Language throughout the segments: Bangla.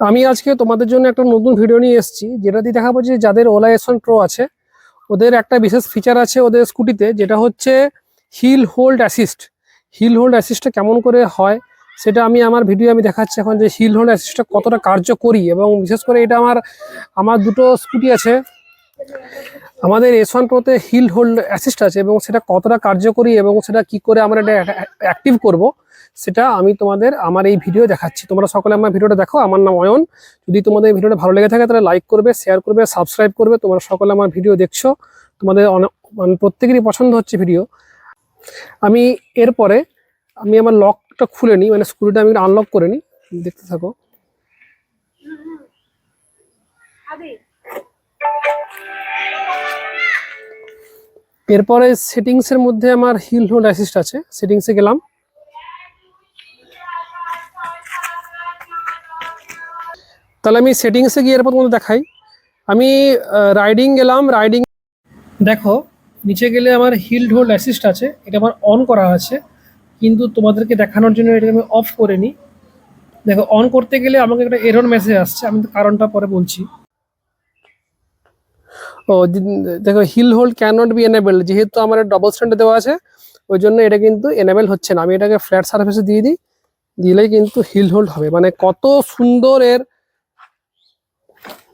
আমি আজকে তোমাদের জন্য একটা নতুন ভিডিও নিয়ে এসেছি, যেটা দিয়ে দেখাবো যে যাদের ওলা এসন প্রো আছে, ওদের একটা বিশেষ ফিচার আছে ওদের স্কুটিতে যেটা হচ্ছে hill hold assist hill hold অ্যাসিস্টটা কেমন করে হয়, সেটা আমি আমার ভিডিও আমি দেখাচ্ছি এখন যে হিল হোল্ড অ্যাসিস্টটা কতটা কার্যকরী এবং বিশেষ করে এটা আমার আমার দুটো স্কুটি আছে। আমাদের এস ওয়ান প্রোতে হিল হোল্ড অ্যাসিস্ট আছে এবং সেটা কতটা কার্যকরী এবং সেটা কি করে আমরা এটা অ্যাক্টিভ করব, সেটা আমি তোমাদের আমার এই ভিডিও দেখাচ্ছি। তোমরা সকলে আমার ভিডিওটা দেখো। আমার নাম অয়ন। যদি তোমাদের ভিডিওটা ভালো লেগে থাকে, তাহলে লাইক করবে শেয়ার করবে সাবস্ক্রাইব করবে। তোমরা সকলে আমার ভিডিও দেখছ। তোমাদের অনেক মানে প্রত্যেকেরই পছন্দ হচ্ছে ভিডিও আমি এরপরে, আমি আমার লকটা খুলে নিই মানে স্ক্রুটা আমি আনলক করে নিই। দেখতে থাকো। এরপরে সেটিংসের মধ্যে আমার হিল হোল্ড অ্যাসিস্ট আছে। সেটিংসে গেলাম। তাহলে আমি সেটিংসে গিয়ে এরপর তোমাদের দেখাই। আমি রাইডিং গেলাম। রাইডিং দেখো, নিচে গেলে আমার হিল হোল্ড অ্যাসিস্ট আছে। এটা আমার অন করা আছে। কিন্তু তোমাদেরকে দেখানোর জন্য এটাকে আমি অফ করে নিই দেখো অন করতে গেলে আমাকে একটা এরর মেসেজ আসছে। আমি তো কারণটা পরে বলছি। ও দেখো hill hold can not be enable যেহেতু আমার ডবল স্ট্যান্ডে দেওয়া আছে, ওই জন্য এটা কিন্তু এনেবেল হচ্ছে না। আমি এটাকে ফ্ল্যাট সার্ফেসে দিয়ে দিই দিলেই কিন্তু হিল হোল্ড হবে। মানে কত সুন্দর এর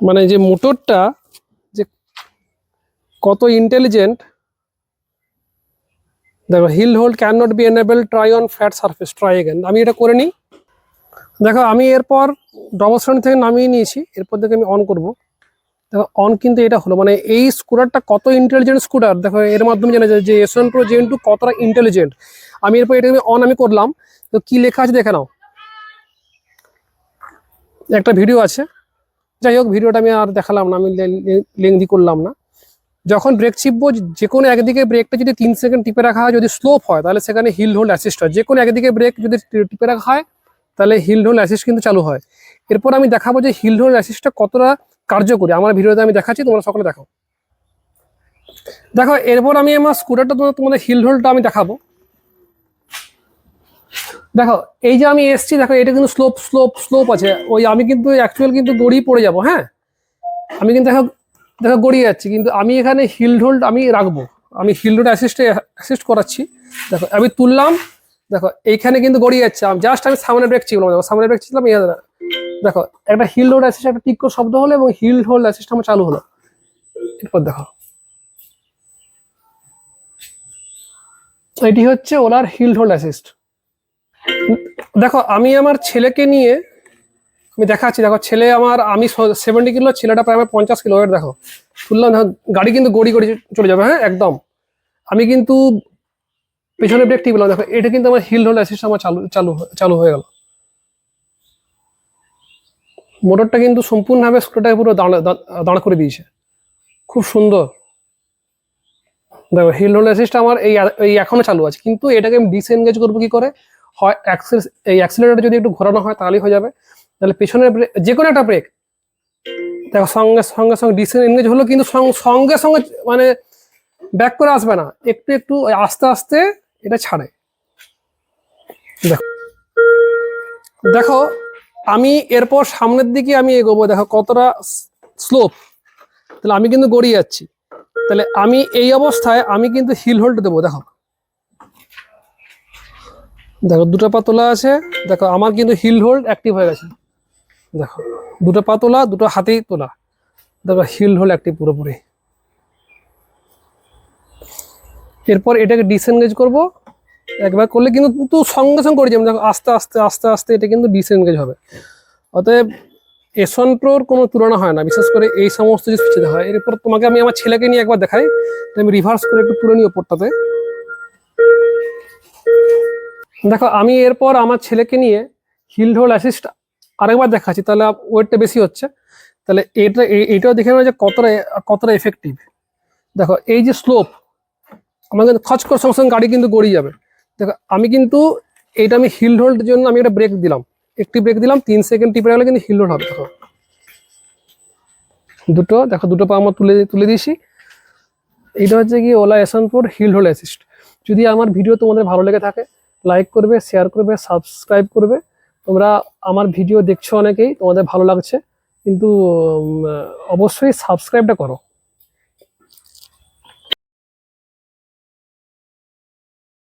মানে যে মোটরটা, যে কত ইন্টেলিজেন্ট দেখো hill hold can not be enable try on flat surface try again আমি এটা করে নিই। দেখো, আমি এরপর ডবল স্ট্যান্ড থেকে নামিয়ে নিয়েছি, এরপর থেকে আমি অন করব। দেখো অন কিন্তু এটা হলো মানে এই স্কুটারটা কত ইন্টেলিজেন্ট স্কুটার দেখো, এর মাধ্যমে জানা যায় যে S one pro gen two কতটা ইন্টেলিজেন্ট আমি এরপর এটা অন আমি করলাম, তো কি লেখা আছে দেখে নাও। একটা ভিডিও আছে। যাই হোক ভিডিওটা আমি আর দেখালাম না, আমি লেংদি করলাম না। যখন ব্রেক চিপবো যে কোনো একদিকে ব্রেকটা যদি তিন সেকেন্ড টিপে রাখা হয়, যদি স্লোপ হয়, তাহলে সেখানে হিল হোল্ড অ্যাসিস্ট হয়। যে কোনো একদিকে ব্রেক যদি টিপে রাখা হয়, তাহলে হিল হোল্ড অ্যাসিস্ট কিন্তু চালু হয়। এরপর আমি দেখাবো যে হিল হোল্ড অ্যাসিস্টটা কতটা কার্যকরী। আমার ভিডিওতে আমি দেখাচ্ছি, তোমরা সকলে দেখো। দেখো, এরপর আমি আমার স্কুটারটা তোমাদের হিল হোলটা আমি দেখাবো। দেখো, এই যে আমি এসছি, দেখো, এটা কিন্তু স্লোপ স্লোপ স্লোপ আছে। ওই আমি কিন্তু অ্যাকচুয়াল কিন্তু গড়িয়ে পড়ে যাব হ্যাঁ? আমি কিন্তু দেখো দেখো গড়িয়ে যাচ্ছি, কিন্তু আমি এখানে হিল হোল্ড আমি রাখব। আমি হিল হোল্ড অ্যাসিস্টে অ্যাসিস্ট করাচ্ছি। দেখো, আমি তুললাম, দেখো, এইখানে কিন্তু গড়িয়ে যাচ্ছে। আমি জাস্ট আমি সামনে ব্রেক ছিলাম সামনে ব্রেক ছিলাম, এই দেখো একটা হিল হোল্ড অ্যাসিস্ট একটা টিক্কো শব্দ হলো এবং হিল হোল্ড অ্যাসিস্ট আমার চালু হলো। এরপর দেখো। এটি হচ্ছে ওলার হিল হোল্ড অ্যাসিস্ট দেখো, আমি আমার ছেলেকে নিয়ে, আমি দেখাচ্ছি, দেখো, ছেলে আমার, আমি সেভেন্টি কিলো, ছেলেটা প্রায় আমার পঞ্চাশ কিলো দেখো। তুললাম দেখো, গাড়ি কিন্তু গড়ি গড়ি চলে যাবে হ্যাঁ একদম। আমি কিন্তু পেছনে ব্রেক টিপলাম দেখো, এটা কিন্তু আমার হিল হোল্ড অ্যাসিস্ট আমার চালু চালু চালু হয়ে গেল। মোটরটা কিন্তু সম্পূর্ণভাবে স্ক্রুটাকে পুরো দাঁড়া, দাঁড়- করে দিয়েছে। খুব সুন্দর। দেখো হিল হোল্ড অ্যাসিস্ট আমার এই এই এখনও চালু আছে। কিন্তু এটাকে আমি ডিসএনগেজ করব কি করে? হয় অ্যাক্সেস এই অ্যাক্সিলেটার যদি একটু ঘোরানো হয় তাহলেই হয়ে যাবে। তাহলে পেছনের যে কোনো একটা ব্রেক দেখো, সঙ্গে সঙ্গে সঙ্গে ডিসএনগেজ হলো কিন্তু সঙ্গে সঙ্গে মানে ব্যাক করে আসবে না। একটু একটু আস্তে আস্তে এটা ছাড়ে। দেখো। দেখো আমি এরপর সামনের দিকে আমি এগোবো, দেখো কতটা স্লোপ। তাহলে আমি কিন্তু গড়িয়ে যাচ্ছি। তাহলে আমি এই অবস্থায় আমি কিন্তু হিল হোল্ড দেবো, দেখো। দেখো, দুটো পা তোলা আছে, দেখো, আমার কিন্তু হিল হোল্ড অ্যাক্টিভ হয়ে গেছে। দেখো, দুটো পা তোলা, দুটো হাতেই তোলা। দেখো, হিল হোল্ড অ্যাক্টিভ পুরোপুরি। এরপর এটাকে ডিসএনগেজ করব। একবার করলে কিন্তু সঙ্গে সঙ্গে করে যাবে। আস্তে আস্তে আস্তে আস্তে এটা কিন্তু ডিসএনগেজ হবে। অতএব এসন প্রোর কোনো তুলনা হয় না। বিশেষ করে এই সমস্ত জিনিস পিছিয়ে হয়, এরপর তোমাকে আমি আমার ছেলেকে নিয়ে একবার দেখাই। আমি রিভার্স করে একটু তুলে নিই ওপরটাতে। দেখো, আমি এরপর আমার ছেলেকে নিয়ে হিল হোল্ড অ্যাসিস্ট আরেকবার দেখাচ্ছি, তাহলে ওয়েটটা বেশি হচ্ছে। তাহলে এটা, এ- এটাও দেখে নেব যে কতটা কতটা এফেক্টিভ দেখো, এই যে স্লোপ আমার কিন্তু খচ করে সঙ্গে সঙ্গে গাড়ি কিন্তু গড়িয়ে যাবে। দেখো, আমি কিন্তু এইটা আমি হিল হোল্ডের জন্য আমি একটা ব্রেক দিলাম। একটি ব্রেক দিলাম, তিন সেকেন্ড টিপে গেলে কিন্তু হিল হোল্ড হবে, দেখো। দুটো দেখো, দুটো পা আমার তুলে তুলে দিয়েছি। এইটা হচ্ছে কি ওলা এসনপুর হিল হোল্ড অ্যাসিস্ট যদি আমার ভিডিও তোমাদের ভালো লেগে থাকে লাইক করবে শেয়ার করবে সাবস্ক্রাইব করবে। তোমরা আমার ভিডিও দেখছ অনেকেই, তোমাদের ভালো লাগছে। কিন্তু অবশ্যই সাবস্ক্রাইবটা করো।